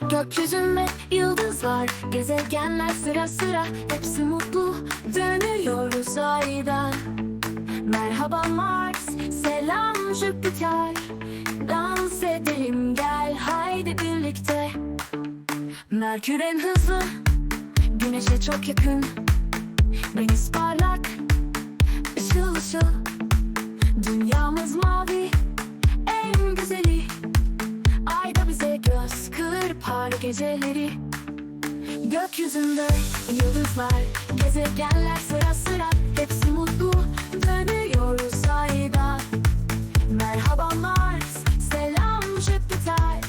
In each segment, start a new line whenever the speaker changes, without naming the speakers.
Gökyüzünde yıldızlar, gezegenler sıra sıra. Hepsi mutlu, dönüyor uzayda. Merhaba Mars, selam Jüpiter. Dans edelim gel haydi birlikte. Merkür en hızlı, güneşe çok yakın. Deniz parlak, ışıl ışıl. Dünyamız mavi, kırpar geceleri. Gökyüzünde yıldızlar, gezegenler sıra sıra Hepsi mutlu, dönüyor uzayda Merhaba Mars, selam Jüpiter.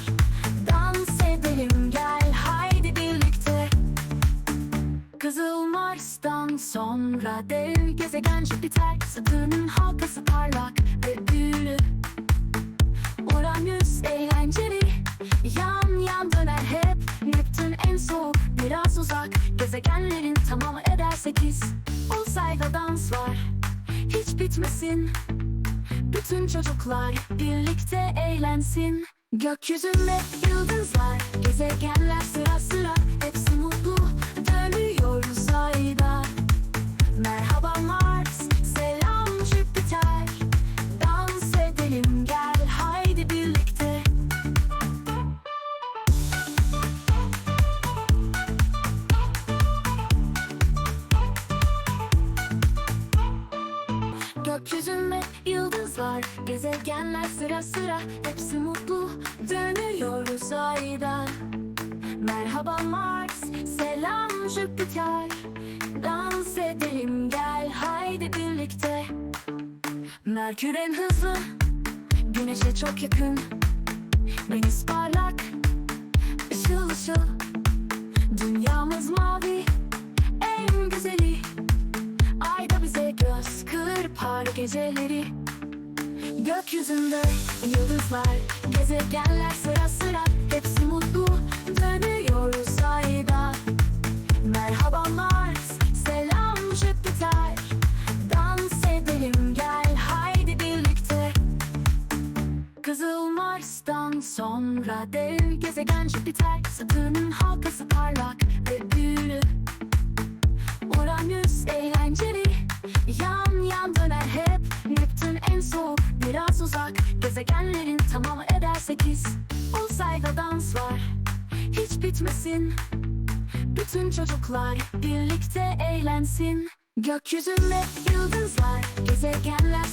Dans edelim gel haydi birlikte. Kızıl Mars'tan sonra dev gezegen Jüpiter. Satürn'ün halkası parlak ve Gezegenlerin tamamı eder sekiz. Uzayda dans var. Hiç bitmesin. Bütün çocuklar birlikte eğlensin. Gökyüzünde yıldızlar Gezegenler Gökyüzünde yıldızlar, gezegenler sıra sıra. Hepsi mutlu dönüyor uzayda Merhaba Mars, selam Jüpiter. Dans edelim gel haydi birlikte. Merkür en hızlı, güneşe çok yakın. Deniz parlak, ışıl ışıl. Dünyamız mavi, geceleri. Gökyüzünde yıldızlar, gezegenler sıra sıra. Hepsi mutlu dönüyor uzayda Merhaba Mars, selam Jüpiter Dans edelim gel haydi birlikte. Kızıl Mars'tan sonra dev gezegen Jüpiter Satürn'ün halkası parlak ve büyülü. Uranüs eğlenceli biraz uzak Gezegenlerin tamamı eder sekiz. Uzayda dans var Hiç bitmesin. Bütün çocuklar birlikte eğlensin. Gökyüzünde yıldızlar Gezegenler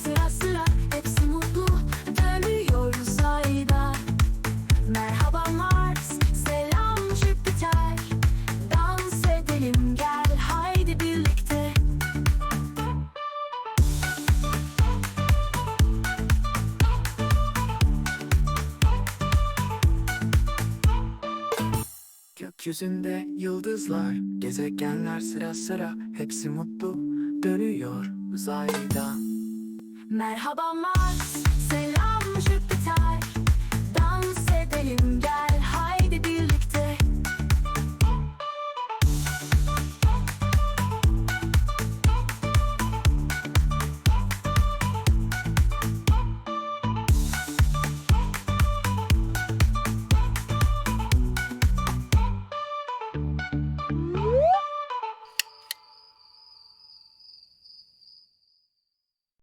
Gökyüzünde yıldızlar, gezegenler sıra sıra Hepsi mutlu dönüyor uzayda.
Merhaba Mars, selam Jüpiter. Dans edelim gel